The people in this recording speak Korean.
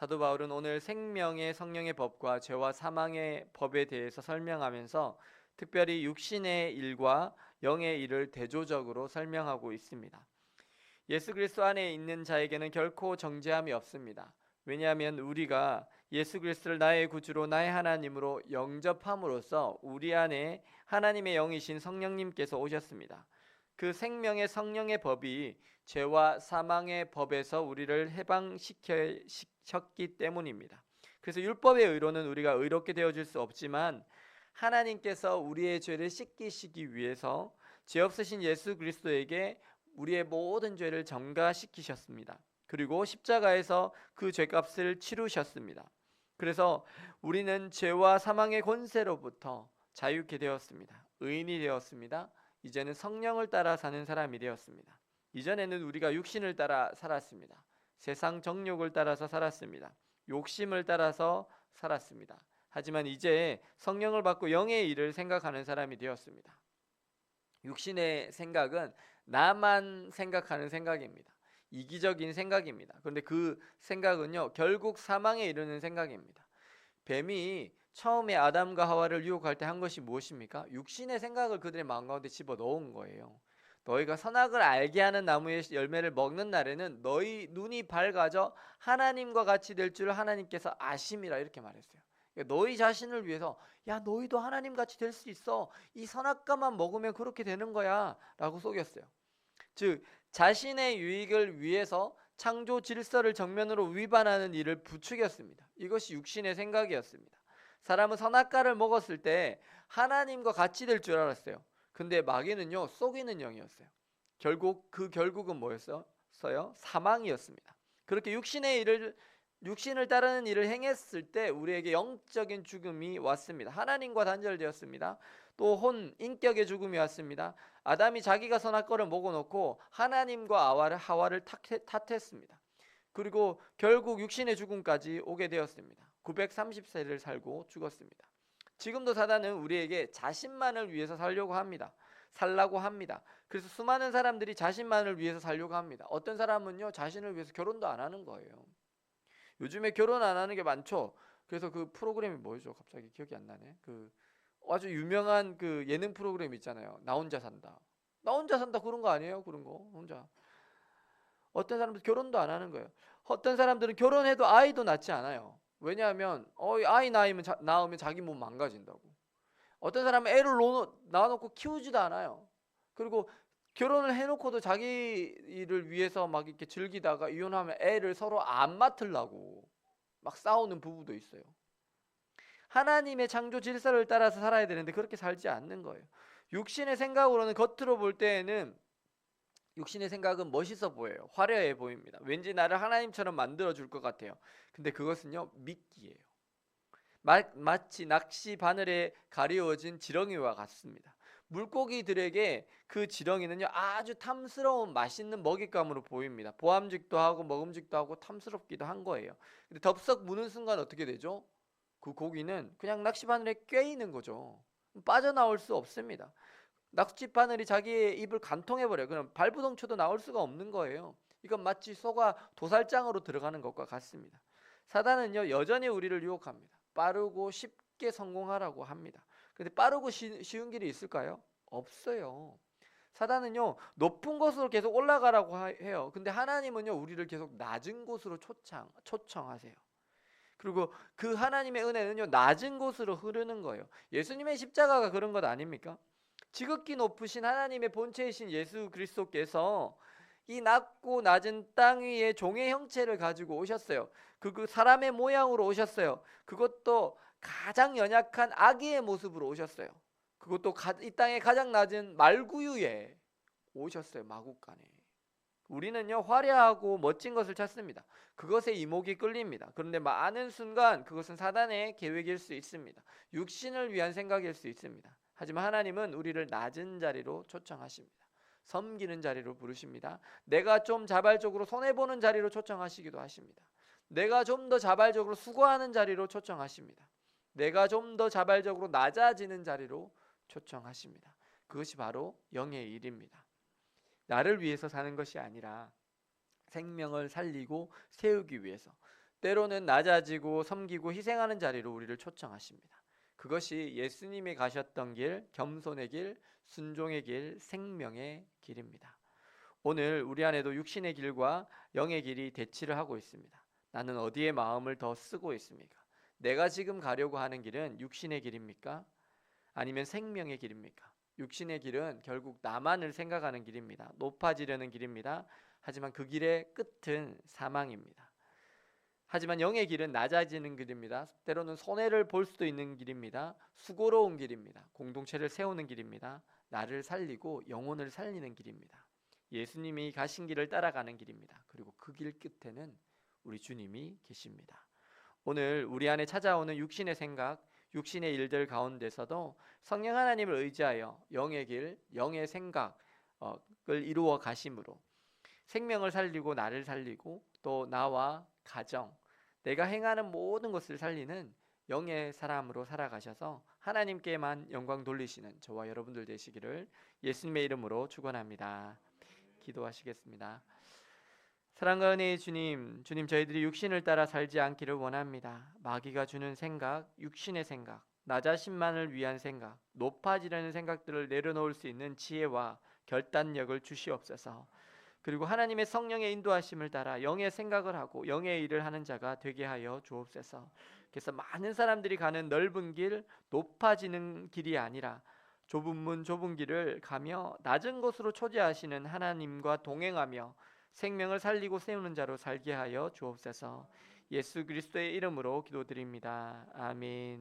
사도 바울은 오늘 생명의 성령의 법과 죄와 사망의 법에 대해서 설명하면서 특별히 육신의 일과 영의 일을 대조적으로 설명하고 있습니다. 예수 그리스도 안에 있는 자에게는 결코 정죄함이 없습니다. 왜냐하면 우리가 예수 그리스도를 나의 구주로 나의 하나님으로 영접함으로써 우리 안에 하나님의 영이신 성령님께서 오셨습니다. 그 생명의 성령의 법이 죄와 사망의 법에서 우리를 해방시 켰기 때문입니다. 그래서 율법의 의로는 우리가 의롭게 되어질 수 없지만 하나님께서 우리의 죄를 씻기시기 위해서 죄 없으신 예수 그리스도에게 우리의 모든 죄를 전가시키셨습니다. 그리고 십자가에서 그 죄값을 치르셨습니다. 그래서 우리는 죄와 사망의 권세로부터 자유케 되었습니다. 의인이 되었습니다. 이제는 성령을 따라 사는 사람이 되었습니다. 이전에는 우리가 육신을 따라 살았습니다. 세상 정욕을 따라서 살았습니다. 욕심을 따라서 살았습니다. 하지만 이제 성령을 받고 영의 일을 생각하는 사람이 되었습니다. 육신의 생각은 나만 생각하는 생각입니다. 이기적인 생각입니다. 그런데 그 생각은요, 결국 사망에 이르는 생각입니다. 뱀이 처음에 아담과 하와를 유혹할 때 한 것이 무엇입니까? 육신의 생각을 그들의 마음 가운데 집어 넣은 거예요. 너희가 선악을 알게 하는 나무의 열매를 먹는 날에는 너희 눈이 밝아져 하나님과 같이 될 줄 하나님께서 아심이라 이렇게 말했어요. 그러니까 너희 자신을 위해서 야 너희도 하나님 같이 될 수 있어. 이 선악과만 먹으면 그렇게 되는 거야라고 속였어요. 즉 자신의 유익을 위해서 창조 질서를 정면으로 위반하는 일을 부추겼습니다. 이것이 육신의 생각이었습니다. 사람은 선악과를 먹었을 때 하나님과 같이 될 줄 알았어요. 근데 마귀는요 속이는 영이었어요. 결국 그 결국은 뭐였어요? 사망이었습니다. 그렇게 육신의 일을 육신을 따르는 일을 행했을 때 우리에게 영적인 죽음이 왔습니다. 하나님과 단절되었습니다. 또 혼 인격의 죽음이 왔습니다. 아담이 자기가 선악과를 먹어놓고 하나님과 아와를 하와를 탓했습니다. 그리고 결국 육신의 죽음까지 오게 되었습니다. 930세를 살고 죽었습니다. 지금도 사단은 우리에게 자신만을 위해서 살려고 합니다. 살라고 합니다. 그래서 수많은 사람들이 자신만을 위해서 살려고 합니다. 어떤 사람은요, 자신을 위해서 결혼도 안 하는 거예요. 요즘에 결혼 안 하는 게 많죠. 그래서 그 프로그램이 뭐죠? 갑자기 기억이 안 나네. 그 아주 유명한 그 예능 프로그램 있잖아요. 나 혼자 산다. 나 혼자 산다 그런 거 아니에요? 그런 거 혼자. 어떤 사람들 결혼도 안 하는 거예요. 어떤 사람들은 결혼해도 아이도 낳지 않아요. 왜냐하면 어 아이 낳으면 자, 낳으면 자기 몸 망가진다고. 어떤 사람은 애를 낳아놓고 키우지도 않아요. 그리고 결혼을 해놓고도 자기를 위해서 막 이렇게 즐기다가 이혼하면 애를 서로 안 맡으려고 막 싸우는 부부도 있어요. 하나님의 창조 질서를 따라서 살아야 되는데 그렇게 살지 않는 거예요. 육신의 생각으로는 겉으로 볼 때에는 육신의 생각은 멋있어 보여요. 화려해 보입니다. 왠지 나를 하나님처럼 만들어 줄 것 같아요. 근데 그것은요, 미끼예요. 마, 마치 낚시 바늘에 가리워진 지렁이와 같습니다. 물고기들에게 그 지렁이는요 아주 탐스러운 맛있는 먹잇감으로 보입니다. 보암직도 하고 먹음직도 하고 탐스럽기도 한 거예요. 근데 덥석 무는 순간 어떻게 되죠? 그 고기는 그냥 낚시 바늘에 꿰이는 거죠. 빠져나올 수 없습니다. 낚시바늘이 자기의 입을 간통해 버려요. 그럼 발부동 쳐도 나올 수가 없는 거예요. 이건 마치 소가 도살장으로 들어가는 것과 같습니다. 사단은요 여전히 우리를 유혹합니다. 빠르고 쉽게 성공하라고 합니다. 근데 빠르고 쉬, 쉬운 길이 있을까요? 없어요. 사단은요 높은 곳으로 계속 올라가라고 해요. 근데 하나님은요 우리를 계속 낮은 곳으로 초청 초청하세요. 그리고 그 하나님의 은혜는요 낮은 곳으로 흐르는 거예요. 예수님의 십자가가 그런 것 아닙니까? 지극히 높으신 하나님의 본체이신 예수 그리스도께서 이 낮고 낮은 땅 위에 종의 형체를 가지고 오셨어요. 그, 그 사람의 모양으로 오셨어요. 그것도 가장 연약한 아기의 모습으로 오셨어요. 그것도 이 땅의 가장 낮은 말구유에 오셨어요. 마국간에. 우리는요 화려하고 멋진 것을 찾습니다. 그것에 이목이 끌립니다. 그런데 많은 순간 그것은 사단의 계획일 수 있습니다. 육신을 위한 생각일 수 있습니다. 하지만 하나님은 우리를 낮은 자리로 초청하십니다. 섬기는 자리로 부르십니다. 내가 좀 자발적으로 손해 보는 자리로 초청하시기도 하십니다. 내가 좀 더 자발적으로 수고하는 자리로 초청하십니다. 내가 좀 더 자발적으로 낮아지는 자리로 초청하십니다. 그것이 바로 영의 일입니다. 나를 위해서 사는 것이 아니라 생명을 살리고 세우기 위해서 때로는 낮아지고 섬기고 희생하는 자리로 우리를 초청하십니다. 그것이 예수님이 가셨던 길, 겸손의 길, 순종의 길, 생명의 길입니다. 오늘 우리 안에도 육신의 길과 영의 길이 대치를 하고 있습니다. 나는 어디에 마음을 더 쓰고 있습니까? 내가 지금 가려고 하는 길은 육신의 길입니까? 아니면 생명의 길입니까? 육신의 길은 결국 나만을 생각하는 길입니다. 높아지려는 길입니다. 하지만 그 길의 끝은 사망입니다. 하지만 영의 길은 낮아지는 길입니다. 때로는 손해를 볼 수도 있는 길입니다. 수고로운 길입니다. 공동체를 세우는 길입니다. 나를 살리고 영혼을 살리는 길입니다. 예수님이 가신 길을 따라가는 길입니다. 그리고 그 길 끝에는 우리 주님이 계십니다. 오늘 우리 안에 찾아오는 육신의 생각, 육신의 일들 가운데서도 성령 하나님을 의지하여 영의 길, 영의 생각을 이루어 가심으로 생명을 살리고 나를 살리고 또 나와 가정, 내가 행하는 모든 것을 살리는 영의 사람으로 살아가셔서 하나님께만 영광 돌리시는 저와 여러분들 되시기를 예수님의 이름으로 축원합니다. 기도하시겠습니다. 사랑과 은혜의 주님, 주님 저희들이 육신을 따라 살지 않기를 원합니다. 마귀가 주는 생각, 육신의 생각, 나 자신만을 위한 생각, 높아지려는 생각들을 내려놓을 수 있는 지혜와 결단력을 주시옵소서. 그리고 하나님의 성령의 인도하심을 따라 영의 생각을 하고 영의 일을 하는 자가 되게 하여 주옵소서. 그래서 많은 사람들이 가는 넓은 길, 높아지는 길이 아니라 좁은 문, 좁은 길을 가며 낮은 곳으로 초대하시는 하나님과 동행하며 생명을 살리고 세우는 자로 살게 하여 주옵소서. 예수 그리스도의 이름으로 기도드립니다. 아멘.